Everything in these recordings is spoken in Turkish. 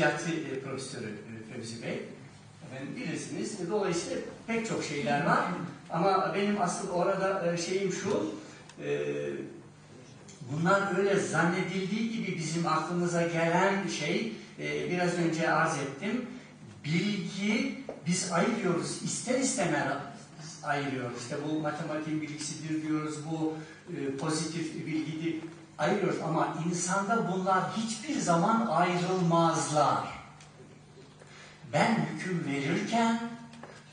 Tiyatri e, profesörü e, Fevzi Bey. Efendim bilirsiniz. Dolayısıyla pek çok şeyler var. Ama benim asıl orada e, şeyim şu. e, Bunlar öyle zannedildiği gibi bizim aklımıza gelen şey biraz önce arz ettim. Bilgi biz ayırıyoruz. ister istemez ayırıyoruz. İşte bu matematiğin bilgisidir diyoruz. Bu pozitif bilgidir ayırıyoruz. Ama insanda bunlar hiçbir zaman ayrılmazlar. Ben hüküm verirken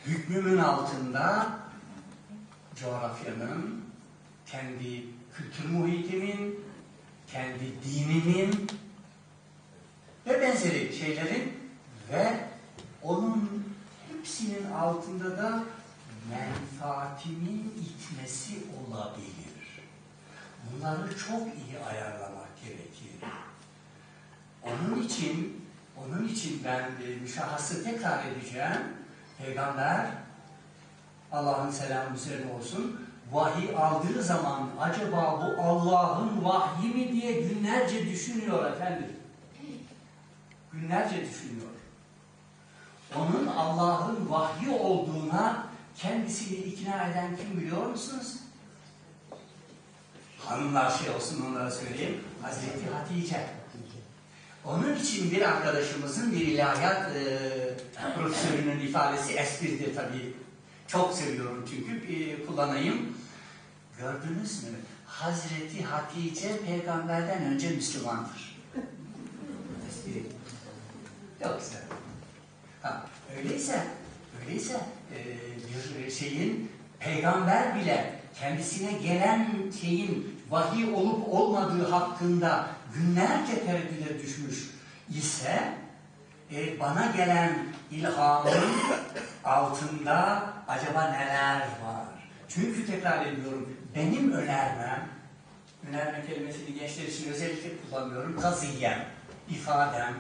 hükmümün altında coğrafyanın, kendi kültür muhitimin, kendi dinimin ve benzeri şeylerin ve onun hepsinin altında da menfaatimin itmesi olabilir. Bunları çok iyi ayarlamak gerekir. Onun için onun için ben e, müşahhası tekrar edeceğim. Peygamber Allah'ın selamı üzerine olsun. Vahiy aldığı zaman acaba bu Allah'ın vahyi mi diye günlerce düşünüyor efendim. Günlerce düşünüyor. Onun Allah'ın vahyi olduğuna kendisini ikna eden kim biliyor musunuz? Hanımlar şey olsun onlara söyleyeyim. Hazreti Hatice. Onun için bir arkadaşımızın bir ilahiyat e, profesörünün ifadesi espridir tabii. Çok seviyorum çünkü e, kullanayım. Gördünüz mü? Hazreti Hatice peygamberden önce Müslümandır. Espri. Çok güzel. Ha, öyleyse, öyleyse e, bir şeyin peygamber bile kendisine gelen şeyin vahiy olup olmadığı hakkında günlerce tereddüte düşmüş ise e, bana gelen ilhamın altında acaba neler var? Çünkü tekrar ediyorum, benim önermem, önerme kelimesini gençler için özellikle kullanıyorum, taziyem, ifadem,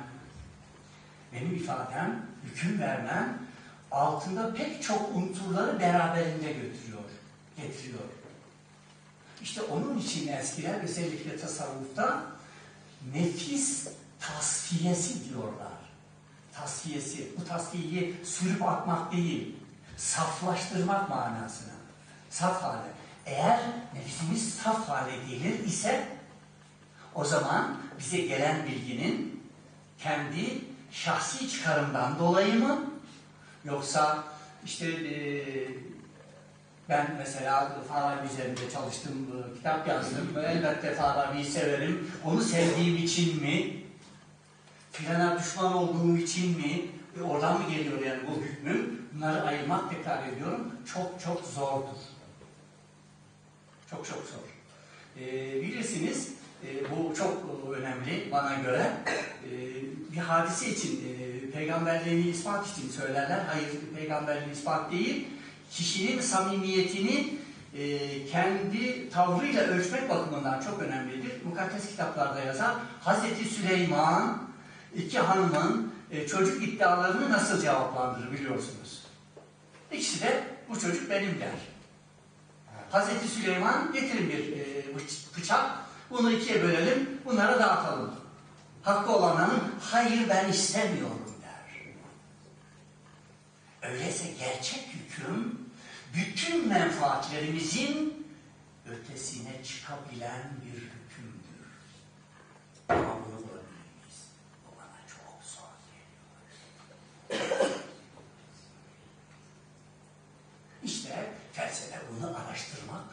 benim ifadem, hüküm vermem altında pek çok unsurları beraberinde götürüyor, getiriyor. İşte onun için eskiler özellikle tasavvufta nefis tasfiyesi diyorlar. Tasfiyesi, bu tasfiyeyi sürüp atmak değil, saflaştırmak manasına. Saf hale. Eğer nefsimiz saf hale gelir ise o zaman bize gelen bilginin kendi şahsi çıkarımdan dolayı mı yoksa işte ben mesela Farabi üzerinde çalıştım, e, kitap yazdım. Elbette Farabi'yi severim. Onu sevdiğim için mi? Filana düşman olduğum için mi? E, oradan mı geliyor yani bu hükmüm? Bunları ayırmak tekrar ediyorum. Çok çok zordur. Çok çok zor. E, bilirsiniz e, bu çok önemli bana göre. E, bir hadise için, e, peygamberliğini ispat için söylerler. Hayır, peygamberliğini ispat değil. Kişinin samimiyetini e, kendi tavrıyla ölçmek bakımından çok önemlidir. Mukaddes kitaplarda yazar. Hazreti Süleyman iki hanımın e, çocuk iddialarını nasıl cevaplandırır biliyorsunuz. İkisi de bu çocuk benim der. Hazreti Süleyman getirin bir e, bıç- bıçak, bunu ikiye bölelim, bunlara dağıtalım. Hakkı olanların hayır ben istemiyorum. Öyleyse gerçek hüküm bütün menfaatlerimizin ötesine çıkabilen bir hükümdür. Ama bunu bulabilir miyiz? Bu bana çok zor geliyor. İşte felsefe bunu araştırmak,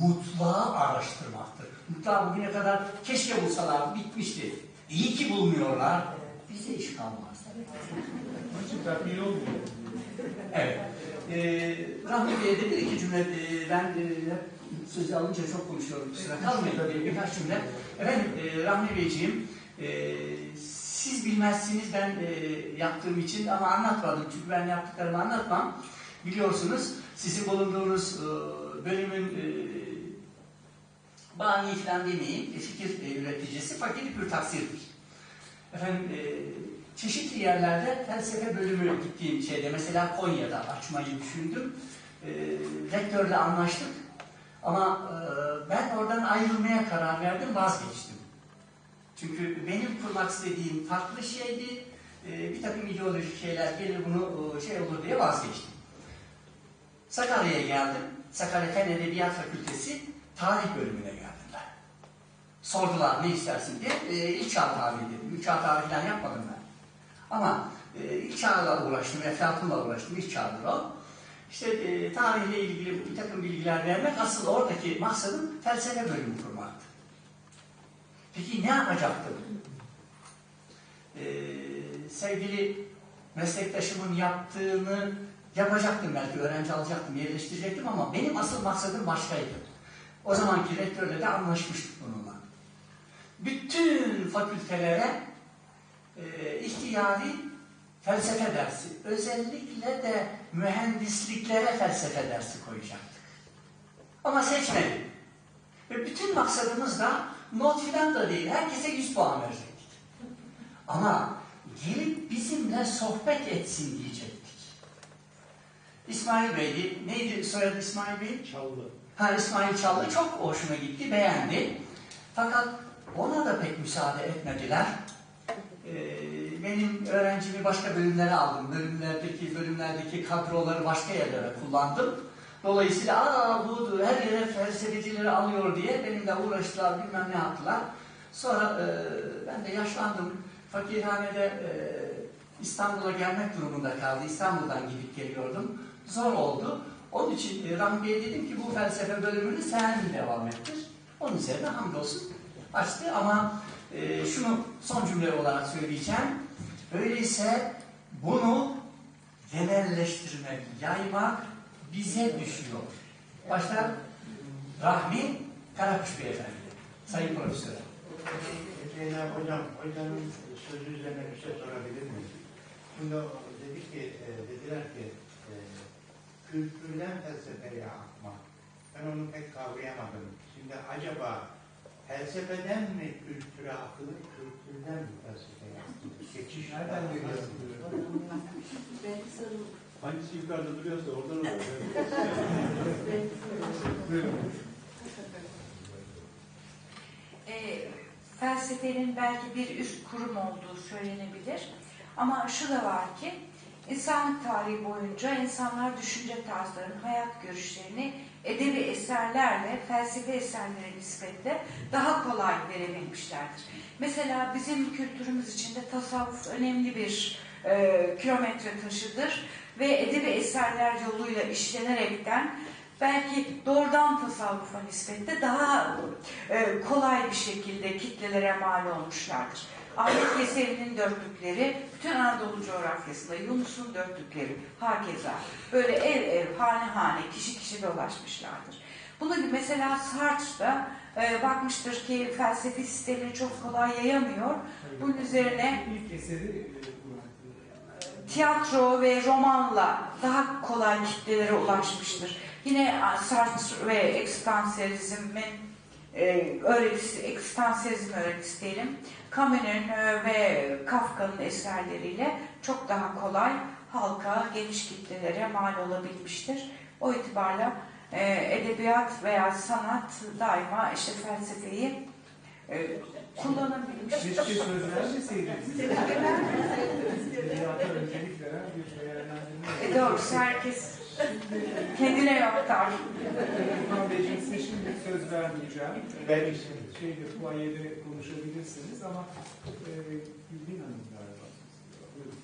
mutlağı araştırmaktır. Mutlağı bugüne kadar keşke bulsalar bitmişti. İyi ki bulmuyorlar. Bize iş kalmaz. Onun için tatmin olmuyor. Evet. Ee, Rahmi Bey'e de bir iki cümle, e, ben e, sözü alınca çok konuşuyorum. Sıra kalmayın tabii birkaç cümle. Efendim e, Rahmi Beyciğim, e, siz bilmezsiniz ben e, yaptığım için ama anlatmadım. Çünkü ben yaptıklarımı anlatmam. Biliyorsunuz sizin bulunduğunuz e, bölümün e, bani falan demeyeyim, e, fikir e, üreticisi fakir pür taksirdir. Efendim e, çeşitli yerlerde felsefe bölümü gittiğim şeyde mesela Konya'da açmayı düşündüm. E, rektörle anlaştık ama e, ben oradan ayrılmaya karar verdim vazgeçtim. Çünkü benim kurmak istediğim farklı şeydi. e, bir takım ideolojik şeyler gelir bunu e, şey olur diye vazgeçtim. Sakarya'ya geldim. Sakarya Fen Edebiyat Fakültesi tarih bölümüne geldim ben. Sordular ne istersin diye. E, ilk çağ tarihi dedim. İlk çağ tarihi falan yapmadım ben. Ama e, ilk çağla uğraştım, Eflatun'la uğraştım. İlk çağdır o. İşte e, tarihle ilgili bir takım bilgiler vermek asıl oradaki maksadım felsefe bölümü kurmaktı. Peki ne yapacaktım? Ee, sevgili meslektaşımın yaptığını yapacaktım belki, öğrenci alacaktım, yerleştirecektim ama benim asıl maksadım başkaydı. O zamanki rektörle de anlaşmıştık bununla. Bütün fakültelere e, ihtiyari felsefe dersi, özellikle de mühendisliklere felsefe dersi koyacaktık. Ama seçmedik. Ve bütün maksadımız da not filan da değil, herkese 100 puan verecektik. Ama gelip bizimle sohbet etsin diyecektik. İsmail Bey'di, neydi soyadı İsmail Bey? Çaldı. Ha İsmail Çallı çok hoşuna gitti, beğendi. Fakat ona da pek müsaade etmediler. Ee, benim öğrencimi başka bölümlere aldım. Bölümlerdeki bölümlerdeki kadroları başka yerlere kullandım. Dolayısıyla aa bu her yere felsefecileri alıyor diye benimle uğraştılar, bilmem ne yaptılar. Sonra e, ben de yaşlandım. Fakirhanede e, İstanbul'a gelmek durumunda kaldı. İstanbul'dan gidip geliyordum. Zor oldu. Onun için e, Rahmi dedim ki bu felsefe bölümünü sen devam ettir. Onun üzerine hamdolsun açtı ama e, şunu son cümle olarak söyleyeceğim. Öyleyse bunu genelleştirmek, yaymak bize düşüyor. Başta Rahmi Karakuş Beyefendi, Sayın Profesör. Zeynep Hocam, hocanın sözü üzerine bir şey sorabilir miyim? Şimdi o dedi ki, e, dediler ki, e, kültürden felsefeye akma. Ben onu pek kavrayamadım. Şimdi acaba felsefeden mi kültüre akılır, kültürden mi felsefeye akılır? Geçiş Nereden geliyor? Hangisi yukarıda duruyorsa oradan oluyor. E, felsefenin belki bir üst kurum olduğu söylenebilir. Ama şu da var ki insan tarihi boyunca insanlar düşünce tarzlarını, hayat görüşlerini edebi eserlerle felsefe eserlere nispetle daha kolay verebilmişlerdir. Mesela bizim kültürümüz içinde tasavvuf önemli bir e, kilometre taşıdır ve edebi eserler yoluyla işlenerekten belki doğrudan tasavvufa nispetle daha e, kolay bir şekilde kitlelere mal olmuşlardır. Ahmet Yesevi'nin dörtlükleri bütün Anadolu coğrafyasında, Yunus'un dörtlükleri hakeza böyle ev ev, hane hane, kişi kişi dolaşmışlardır. Gibi mesela Sartre'da e, bakmıştır ki felsefi sistemini çok kolay yayamıyor. Bunun üzerine e, tiyatro ve romanla daha kolay kitlelere ulaşmıştır. Yine Sartre ve ekstansiyelizmin e, öğretisi, ekstansiyelizm öğretisi diyelim, Camus'un e, ve Kafka'nın eserleriyle çok daha kolay halka, geniş kitlelere mal olabilmiştir. O itibarla e, edebiyat veya sanat daima işte felsefeyi e, kullanabilmiş. Keşke söz vermeseydiniz. Edebiyata öncelik veren bir değerlendirme. E doğrusu herkes kendine yaptar. İrfan Beyciğim size şimdi söz vermeyeceğim. Ben. Şeyde, fuayede konuşabilirsiniz ama e, Gülbin Hanım galiba. Buyurun.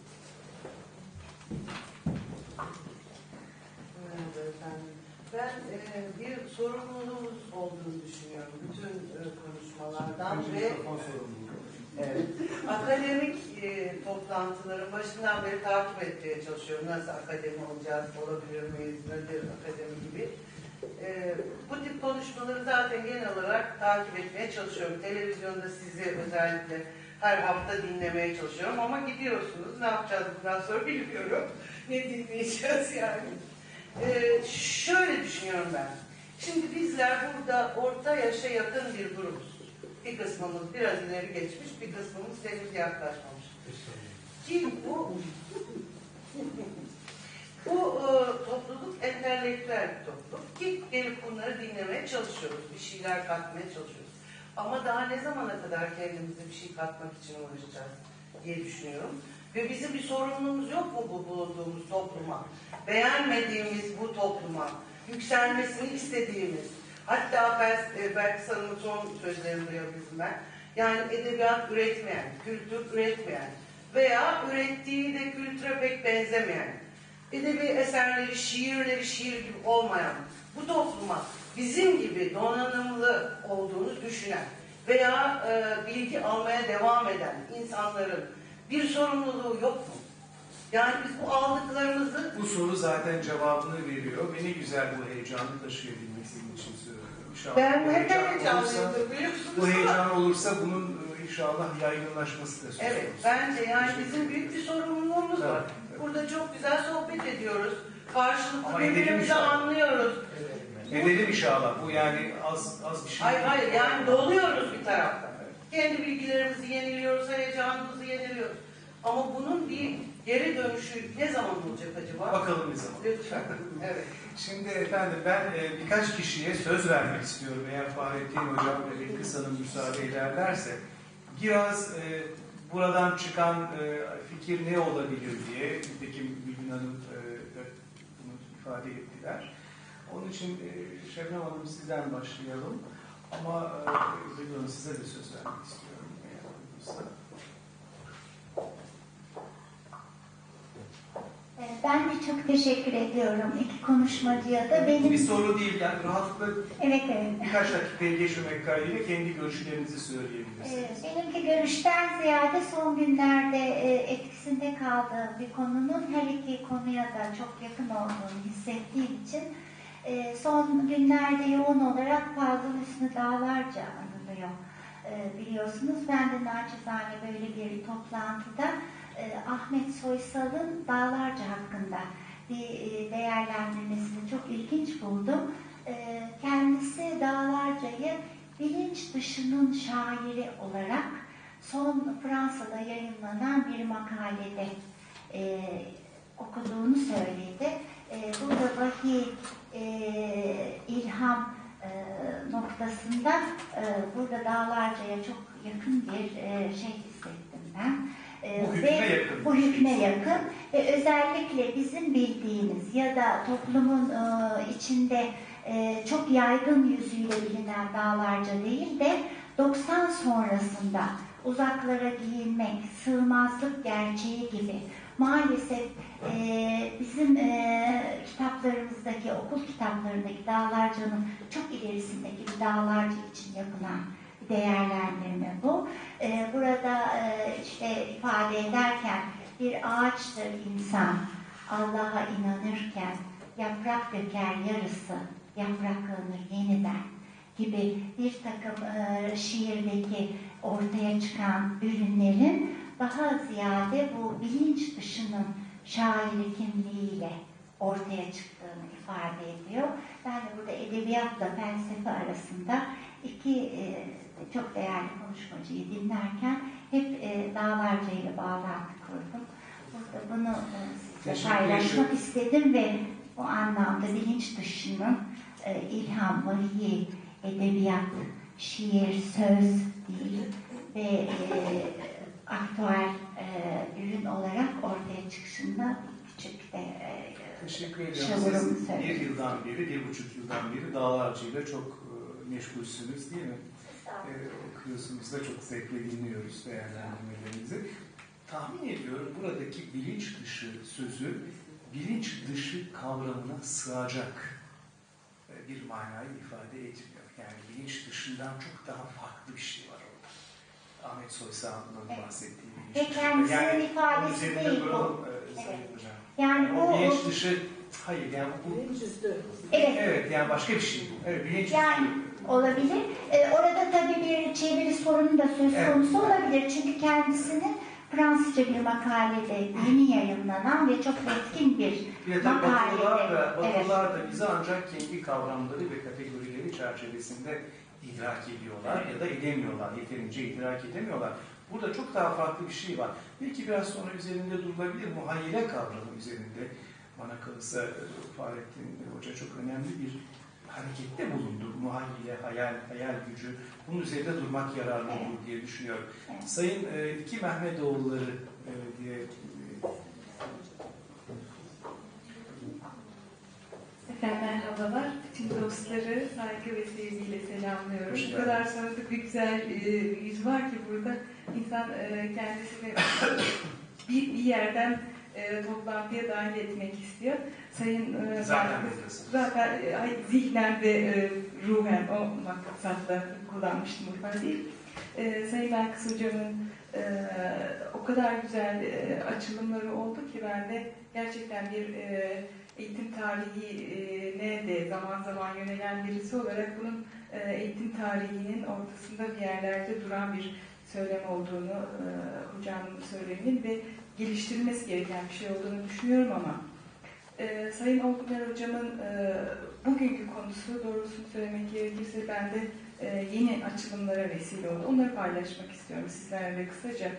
Evet efendim. Ben e, bir sorumluluğumuz olduğunu düşünüyorum bütün e, konuşmalardan Önce ve mikrofon sorumluluğu. Akademik e, toplantıların başından beri takip etmeye çalışıyorum. Nasıl akademi olacağız, olabilir miyiz, nedir akademi gibi. E, bu tip konuşmaları zaten genel olarak takip etmeye çalışıyorum. Televizyonda sizi özellikle her hafta dinlemeye çalışıyorum ama gidiyorsunuz. Ne yapacağız bundan sonra bilmiyorum. ne dinleyeceğiz yani. Ee, şöyle düşünüyorum ben. Şimdi bizler burada orta yaşa yakın bir grubuz. Bir kısmımız biraz ileri geçmiş, bir kısmımız henüz yaklaşmamış. Ki bu bu e, topluluk entelektüel bir topluluk ki gelip bunları dinlemeye çalışıyoruz. Bir şeyler katmaya çalışıyoruz. Ama daha ne zamana kadar kendimize bir şey katmak için uğraşacağız diye düşünüyorum. Ve bizim bir sorumluluğumuz yok mu bu bulunduğumuz topluma? Beğenmediğimiz bu topluma, yükselmesini istediğimiz, hatta ben, e, belki sanırım son sözlerimi duyabilirim ben. Yani edebiyat üretmeyen, kültür üretmeyen veya ürettiği de kültüre pek benzemeyen, edebi eserleri, şiirleri şiir gibi olmayan bu topluma bizim gibi donanımlı olduğunu düşünen veya e, bilgi almaya devam eden insanların bir sorumluluğu yok mu? Yani biz bu aldıklarımızı Bu zaten cevabını veriyor. Ve ne güzel bu heyecanı taşıyabilmek senin için söylüyorum. İnşallah ben hep heyecanlıyımdır biliyor musunuz? bu heyecan olursa bunun e, inşallah yaygınlaşması da söz Evet, bence yani bizim büyük bir sorumluluğumuz var. Evet, evet. Burada çok güzel sohbet ediyoruz. Karşılıklı birbirimizi anlıyoruz. Edelim inşallah. Bu yani az az bir şey. Hayır hayır yani doluyoruz bir taraftan. Kendi bilgilerimizi yeniliyoruz, heyecanımızı yeniliyoruz. Ama bunun bir geri dönüşü ne zaman olacak acaba? Bakalım ne zaman. Lütfen. Evet. Şimdi efendim ben e, birkaç kişiye söz vermek istiyorum. Eğer Fahrettin Hocam ve Bekris Hanım müsaade ederlerse. Biraz e, buradan çıkan e, fikir ne olabilir diye. Nitekim Gülbin Hanım e, bunu ifade ettiler. Onun için e, Şebnem Hanım sizden başlayalım. Ama e, Gülbin Hanım size de söz vermek istiyorum. Eğer uygunsa. Ee, Ben de çok teşekkür ediyorum iki konuşmacıya da. Benim bir soru değil. Yani rahatlıkla evet evet. birkaç dakikaya geçmemek kaydıyla kendi görüşlerinizi Ee, söyleyebilirsiniz. Benimki görüşten ziyade son günlerde e, etkisinde kaldığım bir konunun her iki konuya da çok yakın olduğunu hissettiğim için e, son günlerde yoğun olarak Fazıl Hüsnü Dağlarca anılıyor. E, Biliyorsunuz ben de naçizane böyle bir toplantıda e, Ahmet Soysal'ın Dağlarca hakkında bir e, değerlendirmesini çok ilginç buldum. E, Kendisi Dağlarca'yı bilinç dışının şairi olarak son Fransa'da yayınlanan bir makalede e, okuduğunu söyledi. E, burada vahiy, e, ilham e, noktasında e, burada Dağlarca'ya çok yakın bir e, şey hissettim ben. E, Bu hükme yakın. Bu hükme yakın ve özellikle bizim bildiğimiz ya da toplumun e, içinde e, çok yaygın yüzüyle bilinen dağlarca değil de 90 sonrasında uzaklara giyinmek, sığmazlık gerçeği gibi maalesef e, bizim e, kitaplarımızdaki, okul kitaplarındaki dağlarcanın çok ilerisindeki bir dağlarca için yapılan değerlendirme bu. E, burada e, işte ifade ederken bir ağaçtır insan, Allah'a inanırken yaprak döker yarısı, yapraklanır yeniden gibi bir takım e, şiirdeki ortaya çıkan ürünlerin daha ziyade bu bilinç dışının şairi kimliğiyle ortaya çıktığını ifade ediyor. Ben de burada edebiyatla felsefe arasında iki e, çok değerli konuşmacıyı dinlerken hep e, dağlarca ile bağlantı kurdum. Burada bunu e, paylaşmak istedim ve bu anlamda bilinç dışının e, ilham, vahiy, edebiyat, şiir, söz değil ve e, aktüel e, ürün olarak ortaya çıkışında küçük de e, Teşekkür ediyorum. Siz bir yıldan beri, bir buçuk yıldan beri dağlarcıyla çok e, meşgulsünüz değil mi? E, okuyorsunuz da çok zevkle dinliyoruz değerlendirmelerinizi. Tahmin ediyorum buradaki bilinç dışı sözü bilinç dışı kavramına sığacak e, bir manayı ifade etmiyor. Yani bilinç dışından çok daha farklı bir şey var orada. Ahmet Soysal'ın Evet. bahsettiği bilinç Ve kendisinin Yani ifadesi değil bu. e, Evet. Sayın Hocam. yani o bu bilinç dışı, hayır yani bu, evet evet yani başka bir şey bu. Evet bilinç Yani olabilir. Ee, orada tabii bir çeviri sorunu da söz Evet. konusu olabilir. Çünkü kendisinin Fransızca bir makalede yeni yayınlanan ve çok etkin bir Bir de tabii Batılılar da, makalede. Evet. Da bizi ancak kendi kavramları ve kategorileri çerçevesinde idrak ediyorlar ya da edemiyorlar. Yeterince idrak edemiyorlar. Burada çok daha farklı bir şey var. Belki biraz sonra üzerinde durulabilir. Muhayyile kavramı üzerinde bana kalırsa e, Fahrettin Hoca çok önemli bir harekette bulundu. Muhayyile, hayal, hayal gücü. Bunun üzerinde durmak yararlı olur diye düşünüyorum. Sayın e, iki Mehmetoğulları e, diye e, Efendim merhabalar. Bütün dostları saygı ve sevgiyle selamlıyorum. Bu kadar tanıdık bir güzel e, yüz var ki burada insan e, kendisini bir, bir yerden e, toplantıya dahil etmek istiyor. Sayın e, zaten buradasınız. Zaten e, zihnen ve e, ruhen o maksatla kullanmıştım bu ifadeyi. E, Sayın Belkıs Hocam'ın e, o kadar güzel e, açılımları oldu ki ben de gerçekten bir e, eğitim tarihine de zaman zaman yönelen birisi olarak bunun e, eğitim tarihinin ortasında bir yerlerde duran bir söylem olduğunu e, hocamın söyleminin ve geliştirilmesi gereken bir şey olduğunu düşünüyorum ama e, Sayın Olguner hocamın e, bugünkü konusu doğrusunu söylemek gerekirse ben de e, yeni açılımlara vesile oldu. Onları paylaşmak istiyorum sizlerle kısaca.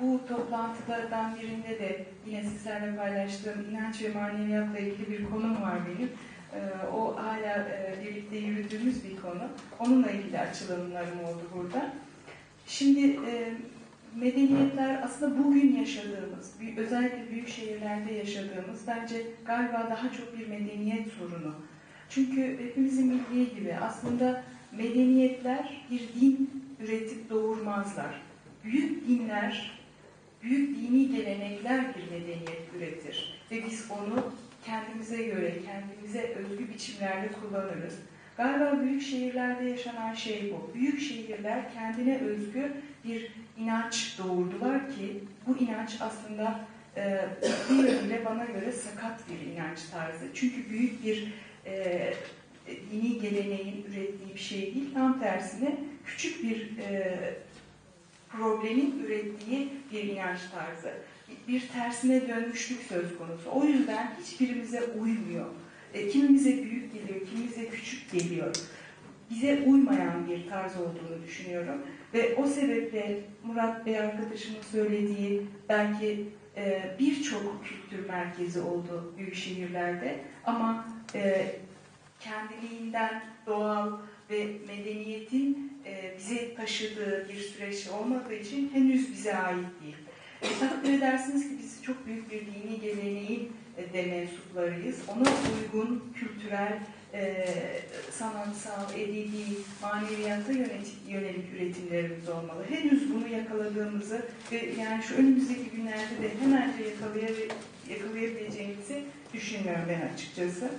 Bu toplantılardan birinde de yine sizlerle paylaştığım inanç ve maneviyatla ilgili bir konum var benim. Ee, o hala e, birlikte yürüdüğümüz bir konu. Onunla ilgili açılımlarım oldu burada. Şimdi e, medeniyetler aslında bugün yaşadığımız, özellikle büyük şehirlerde yaşadığımız bence galiba daha çok bir medeniyet sorunu. Çünkü hepimizin bildiği gibi aslında medeniyetler bir din üretip doğurmazlar. Büyük dinler, büyük dini gelenekler bir medeniyet üretir. Ve biz onu kendimize göre, kendimize özgü biçimlerde kullanırız. Galiba büyük şehirlerde yaşanan şey bu. Büyük şehirler kendine özgü bir inanç doğurdular ki bu inanç aslında e, bir yönüyle bana göre sakat bir inanç tarzı. Çünkü büyük bir e, dini geleneğin ürettiği bir şey değil. Tam tersine küçük bir e, problemin ürettiği bir inanç tarzı. Bir tersine dönmüşlük söz konusu. O yüzden hiçbirimize uymuyor. E, kimimize büyük geliyor, kimimize küçük geliyor. Bize uymayan bir tarz olduğunu düşünüyorum. Ve o sebeple Murat Bey arkadaşımın söylediği belki e, birçok kültür merkezi oldu büyük şehirlerde ama e, kendiliğinden doğal ve medeniyetin e, bize taşıdığı bir süreç olmadığı için henüz bize ait değil. E, takdir edersiniz ki biz çok büyük bir dini geleneğin e, de mensuplarıyız. Ona uygun kültürel, e, sanatsal, edebi, maneviyata yönelik, yönelik üretimlerimiz olmalı. Henüz bunu yakaladığımızı ve yani şu önümüzdeki günlerde de hemen yakalayabil- yakalayabileceğimizi düşünmüyorum ben açıkçası.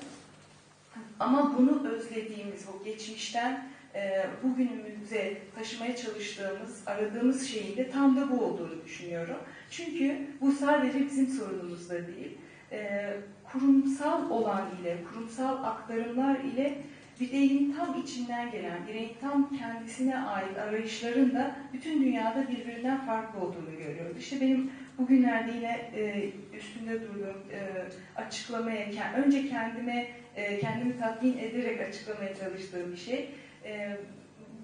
Ama bunu özlediğimiz, o geçmişten e, bugünümüze taşımaya çalıştığımız, aradığımız şeyin de tam da bu olduğunu düşünüyorum. Çünkü bu sadece bizim sorunumuz da değil. E, kurumsal olan ile, kurumsal aktarımlar ile bireyin tam içinden gelen, bireyin tam kendisine ait arayışların da bütün dünyada birbirinden farklı olduğunu görüyoruz. İşte benim bugünlerde yine e, üstünde durduğum e, açıklamaya, önce kendime e, kendimi tatmin ederek açıklamaya çalıştığım bir şey.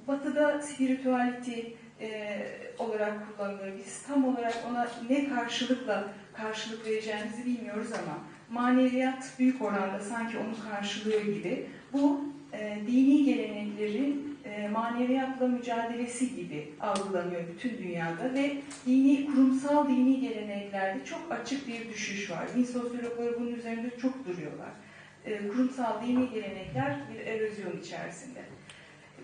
Batı'da spirituality e, olarak kullanılır. Biz tam olarak ona ne karşılıkla karşılık vereceğimizi bilmiyoruz ama maneviyat büyük oranda sanki onu karşılıyor gibi. Bu e, dini geleneklerin e, maneviyatla mücadelesi gibi algılanıyor bütün dünyada ve dini kurumsal dini geleneklerde çok açık bir düşüş var. Din sosyologları bunun üzerinde çok duruyorlar. E, kurumsal dini gelenekler bir erozyon içerisinde.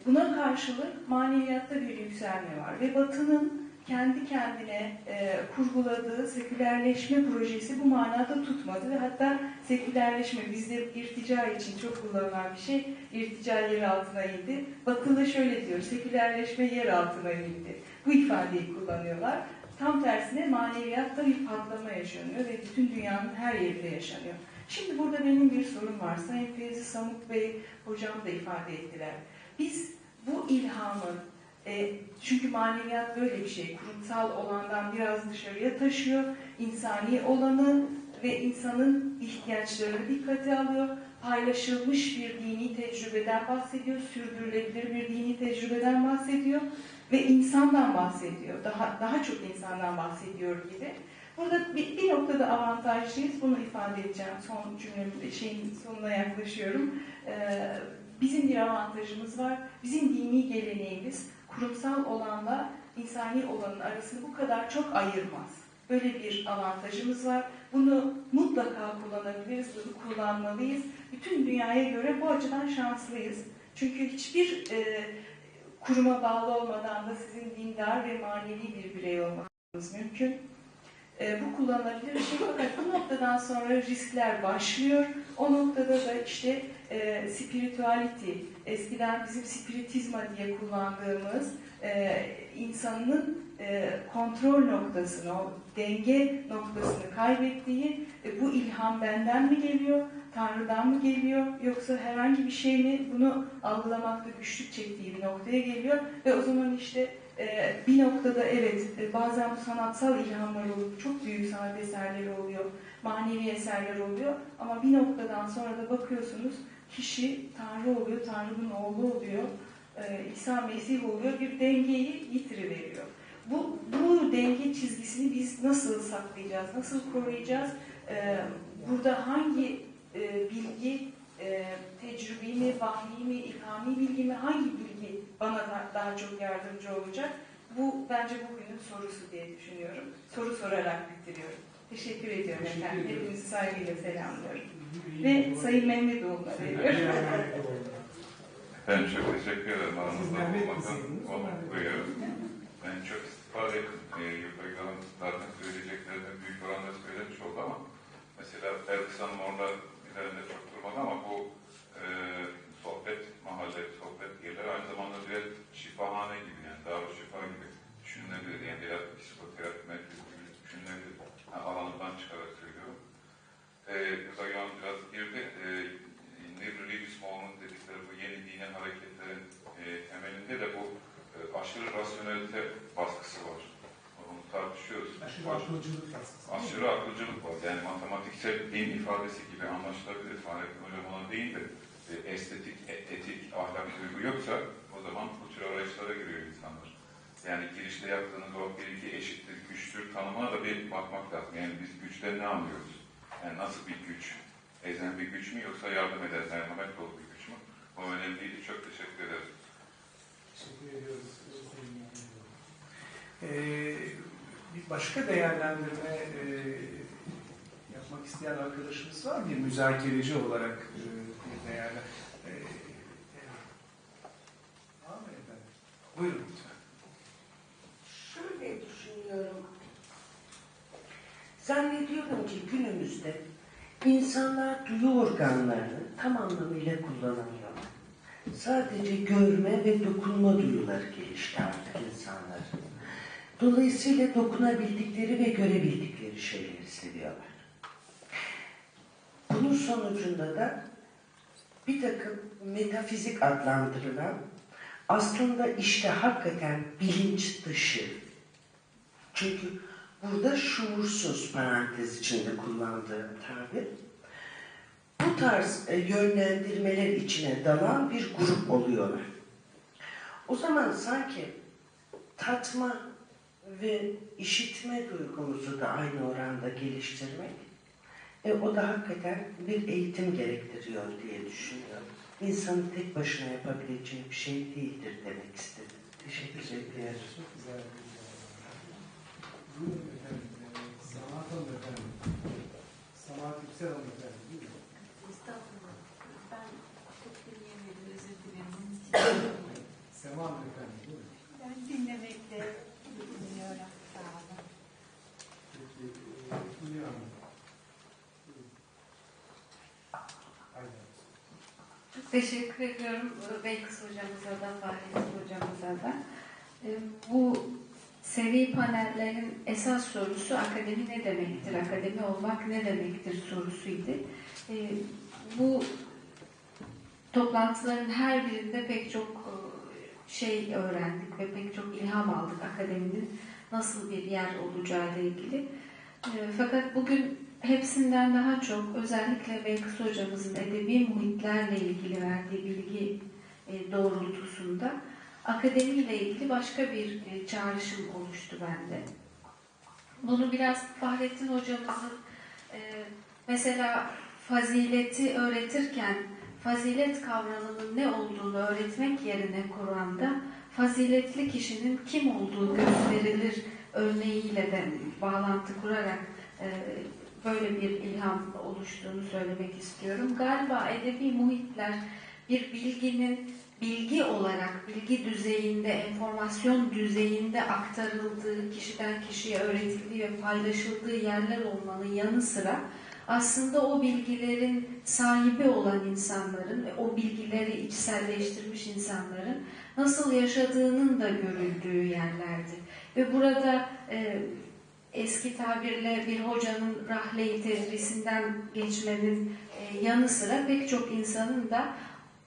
Buna karşılık maneviyatta bir yükselme var ve Batı'nın kendi kendine e, kurguladığı sekülerleşme projesi bu manada tutmadı ve hatta sekülerleşme bizde irtica için çok kullanılan bir şey, irtica yer altına indi. Batılı şöyle diyor, sekülerleşme yer altına indi. Bu ifadeyi kullanıyorlar. Tam tersine maneviyatta bir patlama yaşanıyor ve bütün dünyanın her yerinde yaşanıyor. Şimdi burada benim bir sorum var. Sayın Feyzi Samuk Bey hocam da ifade ettiler. Biz bu ilhamı, e, çünkü maneviyat böyle bir şey, kurumsal olandan biraz dışarıya taşıyor, insani olanı ve insanın ihtiyaçlarını dikkate alıyor, paylaşılmış bir dini tecrübeden bahsediyor, sürdürülebilir bir dini tecrübeden bahsediyor ve insandan bahsediyor, daha daha çok insandan bahsediyor gibi. Burada bir, bir noktada avantajlıyız, bunu ifade edeceğim. Son cümlemin şeyin sonuna yaklaşıyorum. Ee, bizim bir avantajımız var. Bizim dini geleneğimiz kurumsal olanla insani olanın arasını bu kadar çok ayırmaz. Böyle bir avantajımız var. Bunu mutlaka kullanabiliriz, bunu kullanmalıyız. Bütün dünyaya göre bu açıdan şanslıyız. Çünkü hiçbir e, kuruma bağlı olmadan da sizin dindar ve manevi bir birey olmanız mümkün. E, bu kullanılabilir bir şey fakat bu noktadan sonra riskler başlıyor. O noktada da işte e, spirituality, eskiden bizim spiritizma diye kullandığımız e, insanın e, kontrol noktasını, o denge noktasını kaybettiği, e, bu ilham benden mi geliyor, Tanrı'dan mı geliyor, yoksa herhangi bir şey mi? Bunu algılamakta güçlük çektiği bir noktaya geliyor. Ve o zaman işte e, bir noktada evet e, bazen bu sanatsal ilhamlar olup çok büyük sanat eserleri oluyor, manevi eserler oluyor. Ama bir noktadan sonra da bakıyorsunuz kişi Tanrı oluyor, Tanrı'nın oğlu oluyor, e, İsa Mesih oluyor, bir dengeyi yitiriveriyor. Bu, bu denge çizgisini biz nasıl saklayacağız, nasıl koruyacağız? E, burada hangi e, bilgi, e, tecrübi mi, vahyi mi, ilhami bilgi mi, hangi bilgi bana da- daha çok yardımcı olacak? Bu bence bugünün sorusu diye düşünüyorum. Soru sorarak bitiriyorum. Teşekkür ediyorum Teşekkür efendim. ediyorum. Hepinizi saygıyla selamlıyorum. Ve Sayın Mehmetoğlu'na veriyorum. Ben çok teşekkür ederim. Olmaktan misin? onur duyuyorum. Ben çok istifade ettim. E, Yurda Gıda'nın zaten söyleyeceklerini büyük oranda söylemiş oldu ama mesela Elkıs Hanım orada üzerinde çok durmadı ama bu e, sohbet mahalle, sohbet yerleri aynı zamanda birer şifahane gibi yani darü şifa gibi düşünülebilir. Yani biraz psikoterapi merkezi gibi düşünülebilir. Ha, alanından çıkarak söylüyorum. E, Yurda Gıda'nın biraz girdi. E, New Religious Movement dedikleri bu yeni dini hareketlerin e, temelinde de bu e, aşırı rasyonelite baskısı var. Onu tartışıyoruz. Aşırı akılcılık baskısı. Aşırı akılcılık var. Yani matematiksel din ifadesi gibi anlaşılabilir. Fahrettin Hocam ona değil de e, estetik, e- etik, ahlak duygu yoksa o zaman bu tür arayışlara giriyor. Yani girişte yaptığınız o bir iki eşittir, güçtür tanımına da bir bakmak lazım. Yani biz güçten ne anlıyoruz? Yani nasıl bir güç? Ezen bir güç mü yoksa yardım eden, merhamet dolu bir güç mü? O önemliydi. Çok teşekkür ederim. Teşekkür ediyoruz. Ee, bir başka değerlendirme e, yapmak isteyen arkadaşımız var mı? Bir müzakereci olarak e, bir değerlendirme. E, efendim? Buyurun düşünüyorum. Zannediyorum ki günümüzde insanlar duyu organlarını tam anlamıyla kullanamıyorlar. Sadece görme ve dokunma duyuları gelişti artık insanlar. Dolayısıyla dokunabildikleri ve görebildikleri şeyleri seviyorlar. Bunun sonucunda da bir takım metafizik adlandırılan aslında işte hakikaten bilinç dışı çünkü burada şuursuz parantez içinde kullandığım tabir bu tarz e, yönlendirmeler içine dalan bir grup oluyorlar. O zaman sanki tatma ve işitme duygumuzu da aynı oranda geliştirmek e, o da hakikaten bir eğitim gerektiriyor diye düşünüyorum. İnsanın tek başına yapabileceği bir şey değildir demek istedim. Teşekkür ederim. Buyurun efendim. Samahat Hanım efendim. Samahat Yüksel Hanım efendim. Ben çok dinleyemedim, özür dilerim. Sema Hanım efendim. Buyurun. ben dinlemekte dinliyorum. Sağ olun. E, teşekkür ediyorum Belkıs hocamıza da, Fahrettin hocamıza da. E, Bu seri panellerin esas sorusu akademi ne demektir, akademi olmak ne demektir sorusuydu. E, Bu toplantıların her birinde pek çok e, şey öğrendik ve pek çok ilham aldık akademinin nasıl bir yer olacağı ile ilgili. E, Fakat bugün hepsinden daha çok özellikle Belkıs hocamızın edebi muhitlerle ilgili verdiği bilgi e, doğrultusunda akademiyle ilgili başka bir e, çağrışım oluştu bende. Bunu biraz Fahrettin hocamızın e, mesela fazileti öğretirken fazilet kavramının ne olduğunu öğretmek yerine Kur'an'da faziletli kişinin kim olduğu gösterilir örneğiyle de bağlantı kurarak e, böyle bir ilham oluştuğunu söylemek istiyorum. Galiba edebi muhitler bir bilginin bilgi olarak, bilgi düzeyinde, enformasyon düzeyinde aktarıldığı, kişiden kişiye öğretildiği ve paylaşıldığı yerler olmanın yanı sıra aslında o bilgilerin sahibi olan insanların ve o bilgileri içselleştirmiş insanların nasıl yaşadığının da görüldüğü yerlerdi. Ve burada e, eski tabirle bir hocanın rahle-i tedrisinden geçmenin e, yanı sıra pek çok insanın da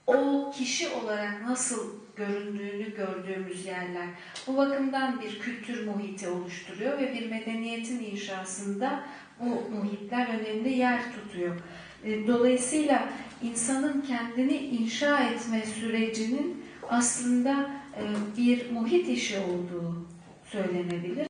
o kişi olarak nasıl göründüğünü gördüğümüz yerler. Bu bakımdan bir kültür muhiti oluşturuyor ve bir medeniyetin inşasında bu muhitler önemli yer tutuyor. E, Dolayısıyla insanın kendini inşa etme sürecinin aslında e, bir muhit işi olduğu söylenebilir.